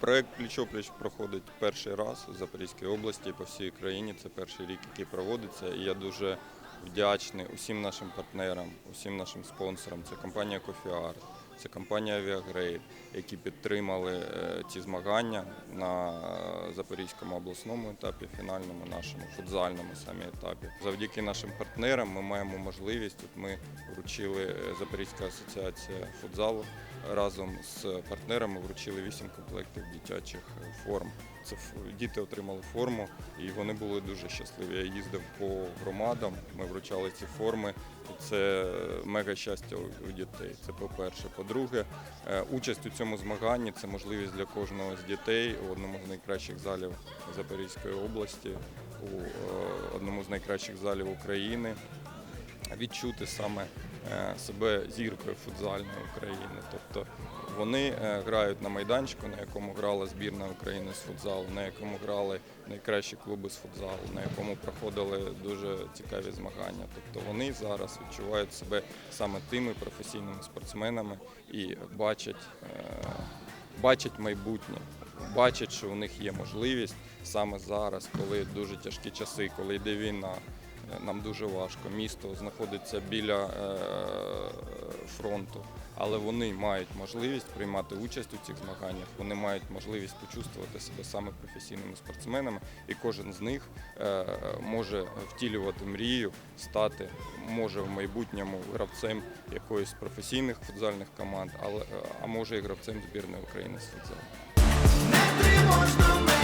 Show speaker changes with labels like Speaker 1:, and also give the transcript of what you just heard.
Speaker 1: Проект Пліч-опліч проходить перший раз у Запорізькій області по всій країні. Це перший рік, який проводиться. І я дуже вдячний усім нашим партнерам, усім нашим спонсорам. Це компанія Art, це компанія Aviagrade, які підтримали е, ці змагання на Запорізькому обласному етапі, фінальному нашому футзальному самі етапі. Завдяки нашим партнерам ми маємо можливість. От ми вручили е, Запорізька асоціація футзалу разом з партнерами вручили 8 комплектів дитячих е, форм. Це діти отримали форму і вони були дуже щасливі. Я їздив по громадам, ми вручали ці форми. Це мега щастя у- дітей. Це по-перше. По-друге, е, участь у цьому змаганні це можливість для кожного з дітей у одному з найкращих залів Запорізької області, у е, одному з найкращих залів України відчути саме е, себе зіркою футзальної України. Тобто вони е, грають на майданчику, на якому грала збірна України з футзалу, на якому грали найкращі клуби з футзалу, на якому проходили дуже цікаві змагання. Тобто вони зараз відчувають себе саме тими професійними спортсменами і бачать, е, бачать майбутнє. Бачать, що у них є можливість саме зараз, коли дуже тяжкі часи, коли йде війна, Е, Нам дуже важко. Місто знаходиться біля фронту, але вони мають можливість приймати участь у цих змаганнях. Вони мають можливість почувствувати себе саме професійними спортсменами, і кожен з них е, може втілювати мрію, стати може в майбутньому гравцем якоїсь професійних футзальних команд, але е, а може і гравцем збірної України з футзалу.
Speaker 2: Не